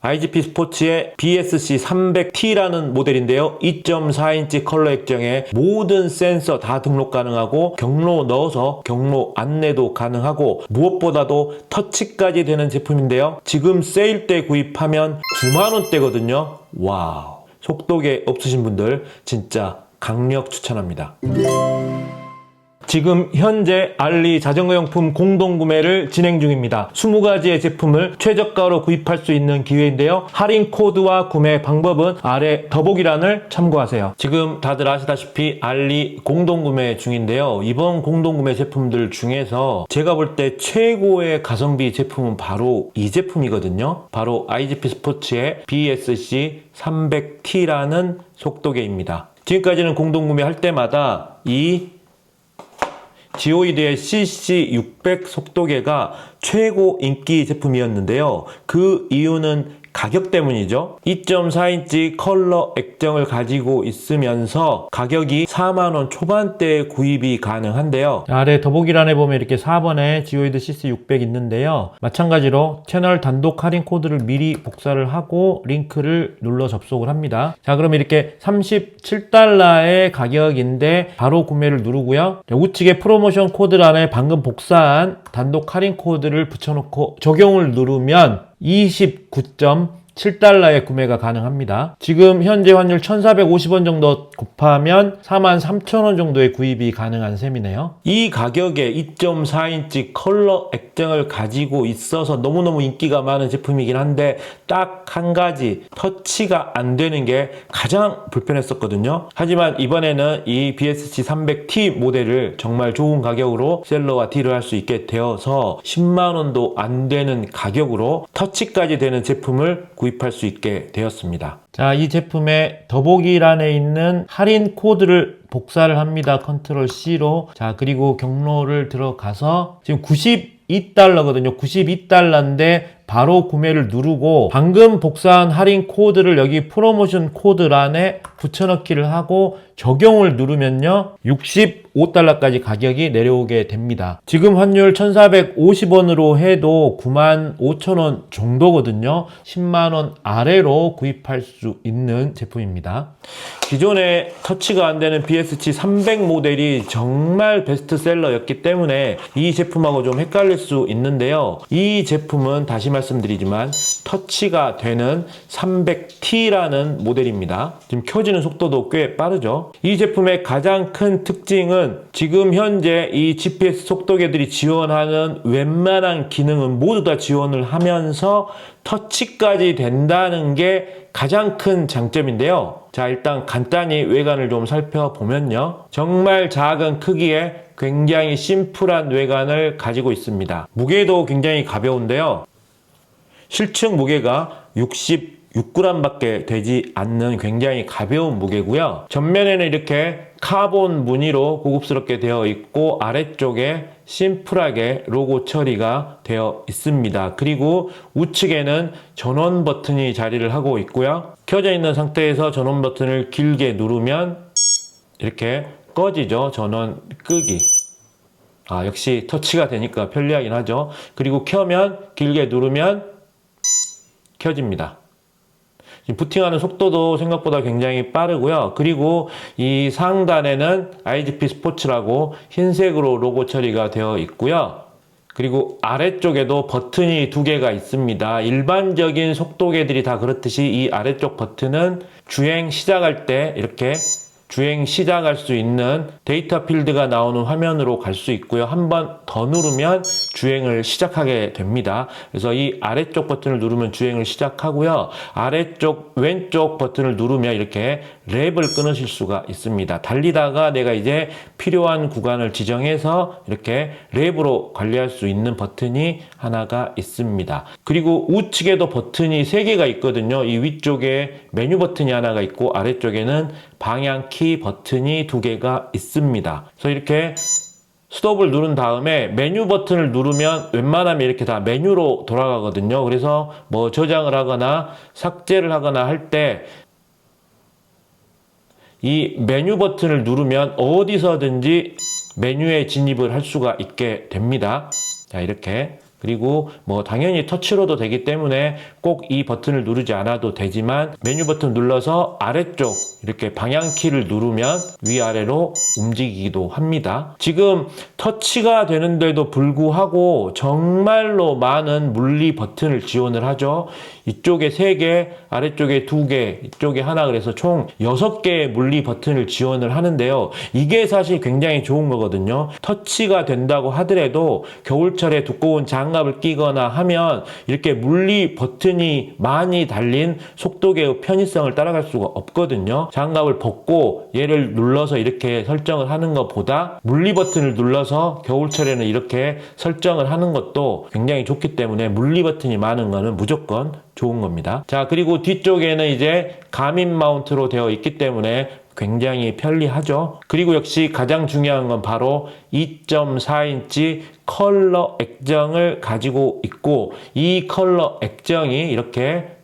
IGP 스포츠의 BSC 300T라는 모델인데요. 2.4인치 컬러 액정에 모든 센서 다 등록 가능하고 경로 넣어서 경로 안내도 가능하고 무엇보다도 터치까지 되는 제품인데요. 지금 세일 때 구입하면 9만원대거든요. 와우. 속도계 없으신 분들 진짜 강력 추천합니다. 지금 현재 알리 자전거 용품 공동 구매를 진행 중입니다. 20가지의 제품을 최저가로 구입할 수 있는 기회인데요. 할인 코드와 구매 방법은 아래 더보기란을 참고하세요. 지금 다들 아시다시피 알리 공동 구매 중인데요. 이번 공동 구매 제품들 중에서 제가 볼 때 최고의 가성비 제품은 바로 이 제품이거든요. 바로 IGP 스포츠의 BSC 300T라는 속도계입니다. 지금까지는 공동 구매할 때마다 이 지오이드의 CC600 속도계가 최고 인기 제품이었는데요. 그 이유는 가격 때문이죠. 2.4인치 컬러 액정을 가지고 있으면서 가격이 4만원 초반대에 구입이 가능한데요. 아래 더보기란에 보면 이렇게 4번에 지오이드 CC600 있는데요. 마찬가지로 채널 단독 할인 코드를 미리 복사를 하고 링크를 눌러 접속을 합니다. 자, 그럼 이렇게 37달러의 가격인데 바로 구매를 누르고요. 자, 우측에 프로모션 코드란에 방금 복사한 단독 할인 코드를 붙여놓고 적용을 누르면 29.5 29.7달러에 구매가 가능합니다. 지금 현재 환율 1,450원 정도 곱하면 43,000원 정도의 구입이 가능한 셈이네요. 이 가격에 2.4인치 컬러 액정을 가지고 있어서 너무너무 인기가 많은 제품이긴 한데 딱 한 가지 터치가 안 되는 게 가장 불편했었거든요. 하지만 이번에는 이 BSC 300T 모델을 정말 좋은 가격으로 셀러와 딜을 할 수 있게 되어서 10만 원도 안 되는 가격으로 터치까지 되는 제품을 구입 할 수 있게 되었습니다. 자, 이 제품의 더보기란에 있는 할인 코드를 복사를 합니다. 컨트롤 C로. 자, 그리고 경로를 들어가서 지금 92달러거든요. 92달러인데 바로 구매를 누르고 방금 복사한 할인 코드를 여기 프로모션 코드란에 붙여넣기를 하고 적용을 누르면요. 65달러까지 가격이 내려오게 됩니다. 지금 환율 1450원으로 해도 9만 5천원 정도거든요. 10만원 아래로 구입할 수 있는 제품입니다. 기존에 터치가 안 되는 BSC 300 모델이 정말 베스트셀러였기 때문에 이 제품하고 좀 헷갈릴 수 있는데요. 이 제품은 다시 말씀드리지만 터치가 되는 300T라는 모델입니다. 지금 켜 지는 속도도 꽤 빠르죠. 이 제품의 가장 큰 특징은 지금 현재 이 GPS 속도계들이 지원하는 웬만한 기능은 모두 다 지원을 하면서 터치까지 된다는 게 가장 큰 장점인데요. 자, 일단 간단히 외관을 좀 살펴보면요. 정말 작은 크기에 굉장히 심플한 외관을 가지고 있습니다. 무게도 굉장히 가벼운데요. 실측 무게가 66g밖에 되지 않는 굉장히 가벼운 무게고요. 전면에는 이렇게 카본 무늬로 고급스럽게 되어 있고 아래쪽에 심플하게 로고 처리가 되어 있습니다. 그리고 우측에는 전원 버튼이 자리를 하고 있고요. 켜져 있는 상태에서 전원 버튼을 길게 누르면 이렇게 꺼지죠. 전원 끄기. 아, 역시 터치가 되니까 편리하긴 하죠. 그리고 켜면 길게 누르면 켜집니다. 부팅하는 속도도 생각보다 굉장히 빠르고요. 그리고 이 상단에는 IGP 스포츠라고 흰색으로 로고 처리가 되어 있고요. 그리고 아래쪽에도 버튼이 두 개가 있습니다. 일반적인 속도계들이 다 그렇듯이 이 아래쪽 버튼은 주행 시작할 때 이렇게 주행 시작할 수 있는 데이터 필드가 나오는 화면으로 갈 수 있고요. 한 번 더 누르면 주행을 시작하게 됩니다. 그래서 이 아래쪽 버튼을 누르면 주행을 시작하고요. 아래쪽 왼쪽 버튼을 누르면 이렇게 랩을 끊으실 수가 있습니다. 달리다가 내가 이제 필요한 구간을 지정해서 이렇게 랩으로 관리할 수 있는 버튼이 하나가 있습니다. 그리고 우측에도 버튼이 세 개가 있거든요. 이 위쪽에 메뉴 버튼이 하나가 있고 아래쪽에는 방향 키 버튼이 두 개가 있습니다. 그래서 이렇게 스톱을 누른 다음에 메뉴 버튼을 누르면 웬만하면 이렇게 다 메뉴로 돌아가거든요. 그래서 뭐 저장을 하거나 삭제를 하거나 할 때 이 메뉴 버튼을 누르면 어디서든지 메뉴에 진입을 할 수가 있게 됩니다. 자, 이렇게 그리고 뭐 당연히 터치로도 되기 때문에 꼭 이 버튼을 누르지 않아도 되지만 메뉴 버튼 눌러서 아래쪽 이렇게 방향키를 누르면 위아래로 움직이기도 합니다. 지금 터치가 되는데도 불구하고 정말로 많은 물리 버튼을 지원을 하죠. 이쪽에 3개, 아래쪽에 2개, 이쪽에 하나 그래서 총 6개의 물리 버튼을 지원을 하는데요. 이게 사실 굉장히 좋은 거거든요. 터치가 된다고 하더라도 겨울철에 두꺼운 장갑을 끼거나 하면 이렇게 물리 버튼이 많이 달린 속도계의 편의성을 따라갈 수가 없거든요. 장갑을 벗고 얘를 눌러서 이렇게 설정을 하는 것보다 물리 버튼을 눌러서 겨울철에는 이렇게 설정을 하는 것도 굉장히 좋기 때문에 물리 버튼이 많은 거는 무조건 좋은 겁니다. 자, 그리고 뒤쪽에는 이제 가민 마운트로 되어 있기 때문에 굉장히 편리하죠. 그리고 역시 가장 중요한 건 바로 2.4인치 컬러 액정을 가지고 있고 이 컬러 액정이 이렇게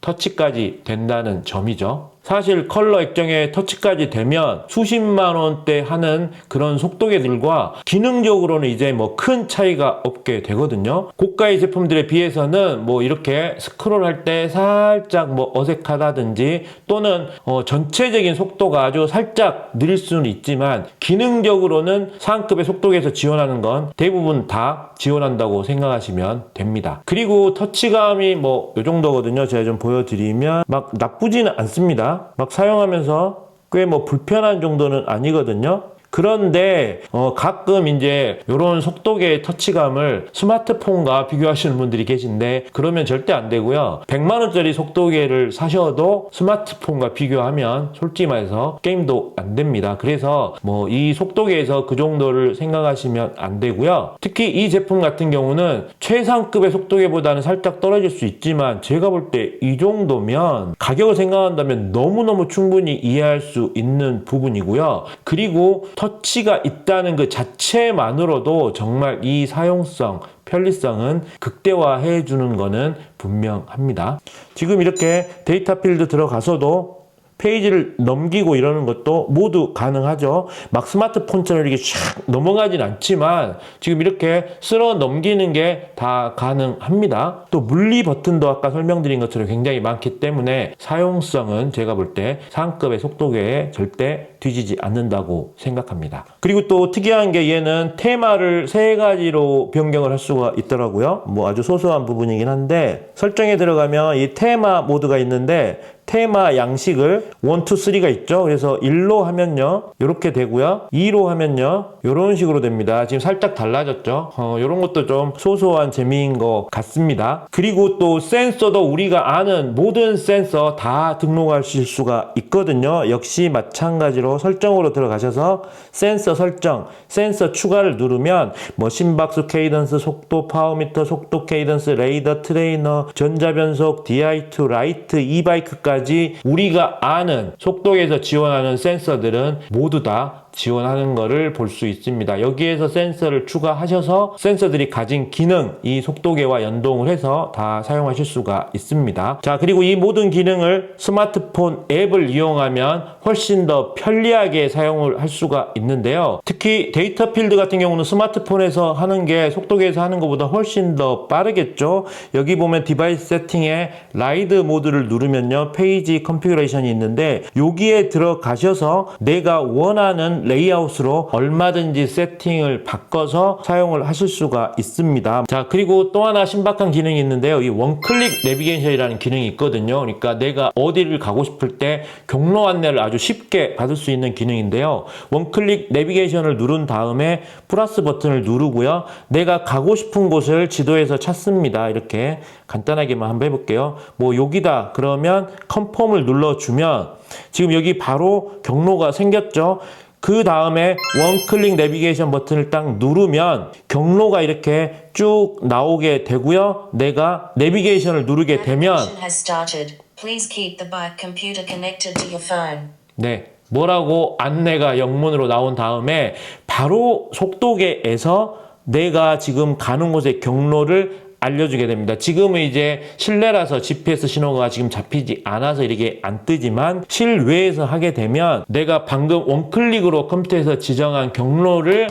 터치까지 된다는 점이죠. 사실 컬러 액정에 터치까지 되면 수십만 원대 하는 그런 속도계들과 기능적으로는 이제 뭐 큰 차이가 없게 되거든요. 고가의 제품들에 비해서는 뭐 이렇게 스크롤 할 때 살짝 뭐 어색하다든지 또는 어 전체적인 속도가 아주 살짝 느릴 수는 있지만 기능적으로는 상급의 속도계에서 지원하는 건 대부분 다 지원한다고 생각하시면 됩니다. 그리고 터치감이 뭐 이 정도거든요. 제가 좀 보여드리면 막 나쁘지는 않습니다. 막 사용하면서 꽤 뭐 불편한 정도는 아니거든요. 그런데 어, 가끔 이제 이런 속도계의 터치감을 스마트폰과 비교하시는 분들이 계신데 그러면 절대 안 되고요. 100만 원짜리 속도계를 사셔도 스마트폰과 비교하면 솔직히 말해서 게임도 안 됩니다. 그래서 뭐 이 속도계에서 그 정도를 생각하시면 안 되고요. 특히 이 제품 같은 경우는 최상급의 속도계보다는 살짝 떨어질 수 있지만 제가 볼 때 이 정도면 가격을 생각한다면 너무너무 충분히 이해할 수 있는 부분이고요. 그리고 터치 가 있다는 그 자체만으로도 정말 이 사용성, 편리성은 극대화해 주는 거는 분명합니다. 지금 이렇게 데이터 필드 들어가서도 페이지를 넘기고 이러는 것도 모두 가능하죠. 막 스마트폰처럼 이렇게 샥 넘어가진 않지만 지금 이렇게 쓸어 넘기는 게 다 가능합니다. 또 물리 버튼도 아까 설명드린 것처럼 굉장히 많기 때문에 사용성은 제가 볼 때 상급의 속도계에 절대 뒤지지 않는다고 생각합니다. 그리고 또 특이한 게 얘는 테마를 세 가지로 변경을 할 수가 있더라고요. 뭐 아주 소소한 부분이긴 한데 설정에 들어가면 이 테마 모드가 있는데 테마 양식을 1, 2, 3가 있죠. 그래서 1로 하면요. 이렇게 되고요. 2로 하면요. 이런 식으로 됩니다. 지금 살짝 달라졌죠. 어, 이런 것도 좀 소소한 재미인 것 같습니다. 그리고 또 센서도 우리가 아는 모든 센서 다 등록하실 수가 있거든요. 역시 마찬가지로 설정으로 들어가셔서 센서 설정, 센서 추가를 누르면 뭐 심박수 케이던스, 속도 파워미터, 속도 케이던스, 레이더 트레이너, 전자변속, DI2, 라이트, 이바이크까지 우리가 아는 속도에서 지원하는 센서들은 모두 다 지원하는 것을 볼 수 있습니다. 여기에서 센서를 추가하셔서 센서들이 가진 기능, 이 속도계와 연동을 해서 다 사용하실 수가 있습니다. 자, 그리고 이 모든 기능을 스마트폰 앱을 이용하면 훨씬 더 편리하게 사용을 할 수가 있는데요. 특히 데이터 필드 같은 경우는 스마트폰에서 하는 게 속도계에서 하는 것보다 훨씬 더 빠르겠죠. 여기 보면 디바이스 세팅에 라이드 모드를 누르면요. 페이지 컨피그레이션이 있는데 여기에 들어가셔서 내가 원하는 레이아웃으로 얼마든지 세팅을 바꿔서 사용을 하실 수가 있습니다. 자, 그리고 또 하나 신박한 기능이 있는데요. 이 원클릭 내비게이션이라는 기능이 있거든요. 그러니까 내가 어디를 가고 싶을 때 경로 안내를 아주 쉽게 받을 수 있는 기능인데요. 원클릭 내비게이션을 누른 다음에 플러스 버튼을 누르고요. 내가 가고 싶은 곳을 지도에서 찾습니다. 이렇게 간단하게만 한번 해볼게요. 뭐 여기다 그러면 컨펌을 눌러주면 지금 여기 바로 경로가 생겼죠. 그 다음에 원클릭 내비게이션 버튼을 딱 누르면 경로가 이렇게 쭉 나오게 되고요. 내가 내비게이션을 누르게 되면. 네. 뭐라고 안내가 영문으로 나온 다음에 바로 속도계에서 내가 지금 가는 곳의 경로를 알려주게 됩니다. 지금은 이제 실내라서 GPS 신호가 지금 잡히지 않아서 이렇게 안 뜨지만 실외에서 하게 되면 내가 방금 원클릭으로 컴퓨터에서 지정한 경로를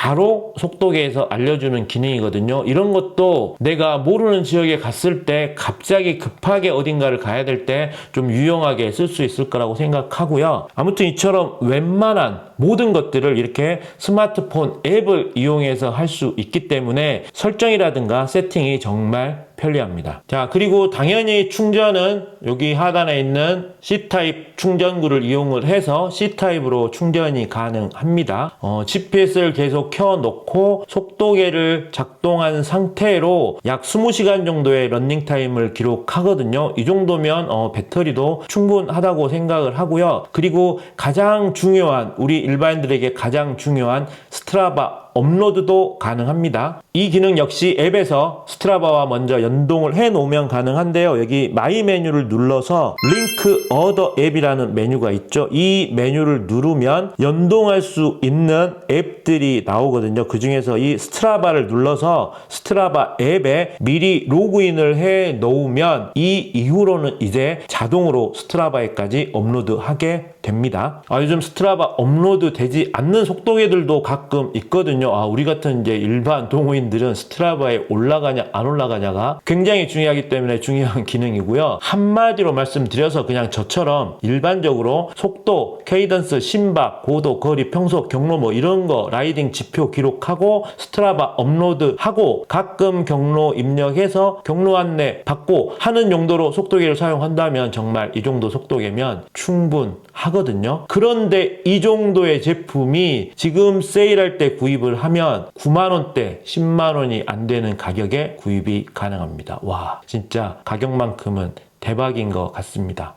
바로 속도계에서 알려주는 기능이거든요. 이런 것도 내가 모르는 지역에 갔을 때 갑자기 급하게 어딘가를 가야 될 때 좀 유용하게 쓸 수 있을 거라고 생각하고요. 아무튼 이처럼 웬만한 모든 것들을 이렇게 스마트폰 앱을 이용해서 할 수 있기 때문에 설정이라든가 세팅이 정말 편리합니다. 자, 그리고 당연히 충전은 여기 하단에 있는 C타입 충전구를 이용을 해서 C타입으로 충전이 가능합니다. 어, GPS를 계속 켜놓고 속도계를 작동한 상태로 약 20시간 정도의 러닝타임을 기록하거든요. 이 정도면 어, 배터리도 충분하다고 생각을 하고요. 그리고 가장 중요한, 우리 일반인들에게 가장 중요한 스트라바 업로드도 가능합니다. 이 기능 역시 앱에서 스트라바와 먼저 연동을 해 놓으면 가능한데요. 여기 마이 메뉴를 눌러서 링크 어더 앱이라는 메뉴가 있죠. 이 메뉴를 누르면 연동할 수 있는 앱들이 나오거든요. 그 중에서 이 스트라바를 눌러서 스트라바 앱에 미리 로그인을 해 놓으면 이 이후로는 이제 자동으로 스트라바에까지 업로드하게 됩니다. 아, 요즘 스트라바 업로드 되지 않는 속도계들도 가끔 있거든요. 아, 우리 같은 이제 일반 동호인들은 스트라바에 올라가냐 안 올라가냐가 굉장히 중요하기 때문에 중요한 기능이고요. 한마디로 말씀드려서 그냥 저처럼 일반적으로 속도, 케이던스, 심박, 고도, 거리, 평소, 경로 뭐 이런 거 라이딩 지표 기록하고 스트라바 업로드하고 가끔 경로 입력해서 경로 안내 받고 하는 용도로 속도계를 사용한다면 정말 이 정도 속도계면 충분하거든요. 그런데 이 정도의 제품이 지금 세일할 때 구입을 하면 9만 원대, 10만 원이 안 되는 가격에 구입이 가능합니다. 와, 진짜 가격만큼은 대박인 것 같습니다.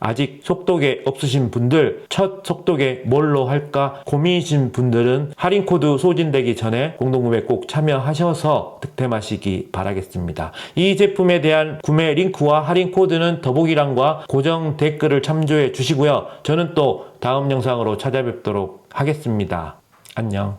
아직 속도계 없으신 분들, 첫 속도계 뭘로 할까 고민이신 분들은 할인 코드 소진되기 전에 공동구매 꼭 참여하셔서 득템하시기 바라겠습니다. 이 제품에 대한 구매 링크와 할인 코드는 더보기란과 고정 댓글을 참조해 주시고요. 저는 또 다음 영상으로 찾아뵙도록 하겠습니다. 안녕.